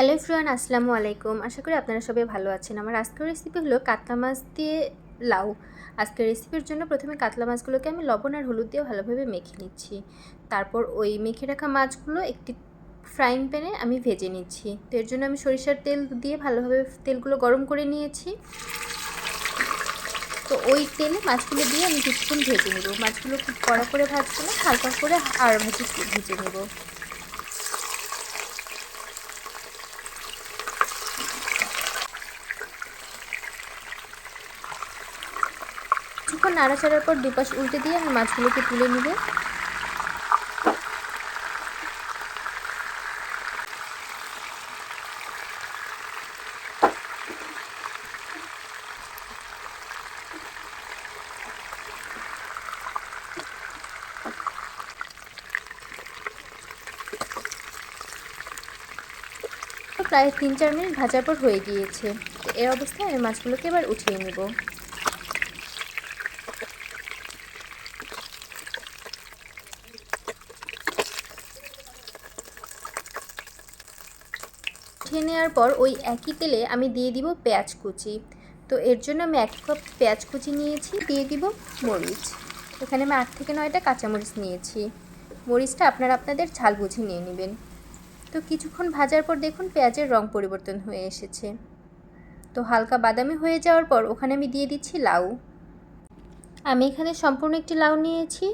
Hello ফ্রিয়ান আসসালামু আলাইকুম। আশা করি আপনারা সবাই ভালো আছেন। আমার আজকের রেসিপি হলো কাতলা মাছ দিয়ে লাউ। আজকের রেসিপির জন্য প্রথমে কাতলা মাছগুলোকে আমি লবণ আর হলুদ দিয়ে ভালোভাবে মেখে নিচ্ছি। তারপর ওই মেখে রাখা মাছগুলো একটি ফ্রাইং প্যানে আমি ভেজে নিচ্ছি। তো এর জন্য আমি সরিষার তেল দিয়ে ভালোভাবে তেলগুলো গরম করে নিয়েছি। তো ওই তেলে মাছগুলো দিয়ে আমি কিছুক্ষণ ভেজে নেব। মাছগুলো খুব কড়া করে ভাজবো না, হালকা করে আর ভাজি ভেজে নেব। কিছুক্ষণ নাড়াচাড়ার পর দুপাশ উল্টে দিয়ে আমি মাছগুলোকে তুলে নিব। প্রায় তিন চার মিনিট ভাজার পর হয়ে গিয়েছে। এর অবস্থায় আমি মাছগুলোকে এবার উঠিয়ে নেব। উঠিয়ে নেওয়ার পর ওই একই তেলে আমি দিয়ে দিব পেঁয়াজ কুচি। তো এর জন্য আমি এক কাপ পেঁয়াজ কুচি নিয়েছি, দিয়ে দিব মরিচ। এখানে আমি আট থেকে নয়টা কাঁচামরিচ নিয়েছি। মরিচটা আপনারা আপনাদের ঝাল বুঝে নিয়ে নেবেন। তো কিছুক্ষণ ভাজার পর দেখুন পেঁয়াজের রং পরিবর্তন হয়ে এসেছে। তো হালকা বাদামি হয়ে যাওয়ার পর ওখানে আমি দিয়ে দিচ্ছি লাউ। আমি এখানে সম্পূর্ণ একটি লাউ নিয়েছি।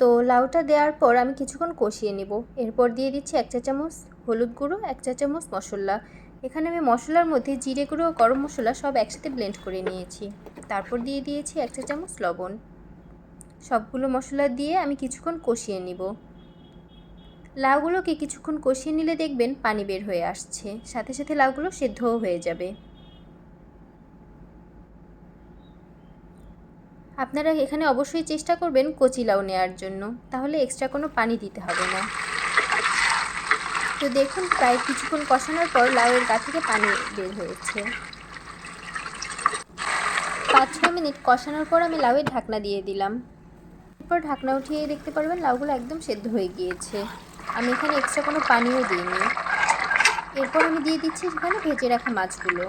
তো লাউটা দেওয়ার পর আমি কিছুক্ষণ কষিয়ে নেব। এরপর দিয়ে দিচ্ছি এক চা চামচ হলুদ গুঁড়ো, এক চা চামচ মশলা। এখানে আমি মশলার মধ্যে জিরে গুঁড়ো ও গরম মশলা সব একসাথে ব্লেন্ড করে নিয়েছি। তারপর দিয়ে দিয়েছি এক চা চামচ লবণ। সবগুলো মশলা দিয়ে আমি কিছুক্ষণ কষিয়ে নিব। লাউগুলোকে কিছুক্ষণ কষিয়ে নিলে দেখবেন পানি বের হয়ে আসছে। সাথে সাথে লাউগুলো সেদ্ধও হয়ে যাবে। আপনারা এখানে অবশ্যই চেষ্টা করবেন কচি লাউ নেওয়ার জন্য। তাহলে এক্সট্রা কোনো পানি দিতে হবে না। তো দেখুন, প্রায় কিছুক্ষণ কষানোর পর লাউয়ের গা থেকে পানি বের হয়েছে। পাঁচ ছ মিনিট কষানোর পর আমি লাউয়ের ঢাকনা দিয়ে দিলাম। এরপর ঢাকনা উঠিয়ে দেখতে পারবেন, লাউগুলো একদম সেদ্ধ হয়ে গিয়েছে। আমি এখানে এক্সট্রা কোনো পানিও দিইনি। এরপর আমি দিয়ে দিচ্ছি এখানে ভেজে রাখা মাছগুলো।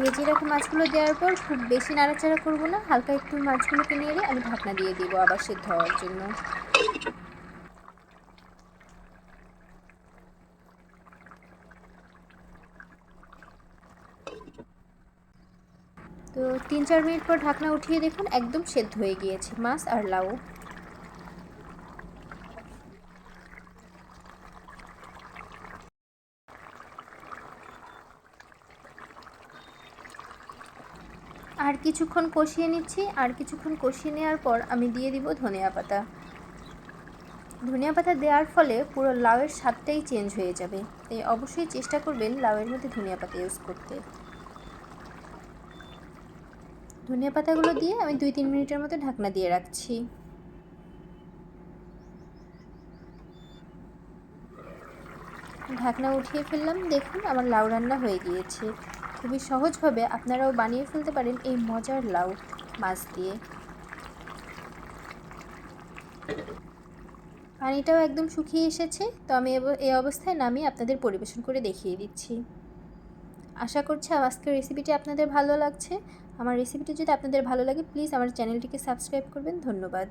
ভেজে রাখা মাছগুলো দেওয়ার পর খুব বেশি নাড়াচাড়া করব না, হালকা একটু মাছগুলোকে নেড়ে আমি ঢাকনা দিয়ে দেবো আবার সেদ্ধ হওয়ার জন্য। তো তিন চার মিনিট পর ঢাকনা উঠিয়ে দেখুন একদম সেদ্ধ হয়ে গিয়েছে মাছ আর লাউ। আর কিছুক্ষণ কষিয়ে নিচ্ছি, আর কিছুক্ষণ কষিয়ে নেওয়ার পর আমি দিয়ে দিব ধনিয়া পাতা। ধনিয়া পাতা দেওয়ার ফলে পুরো লাউয়ের স্বাদটাই চেঞ্জ হয়ে যাবে। তাই অবশ্যই চেষ্টা করবেন লাউয়ের মধ্যে ধনিয়া পাতা ইউজ করতে। ধনিয়া পাতাগুলো দিয়ে আমি দুই তিন মিনিটের মতো ঢাকনা দিয়ে রাখছি। ঢাকনা উঠিয়ে ফেললাম, দেখুন আমার লাউ রান্না হয়ে গিয়েছে। খুবই সহজভাবে আপনারাও বানিয়ে ফেলতে পারেন এই মজার লাউ মাছ দিয়ে। পানিটাও একদম শুকিয়ে এসেছে, তো আমি এই অবস্থায় নামিয়ে আপনাদের পরিবেশন করে দেখিয়ে দিচ্ছি। আশা করছি আজকের রেসিপিটি আপনাদের ভালো লাগছে। আমার রেসিপিটি যদি আপনাদের ভালো লাগে প্লিজ আমার চ্যানেলটিকে সাবস্ক্রাইব করবেন। ধন্যবাদ।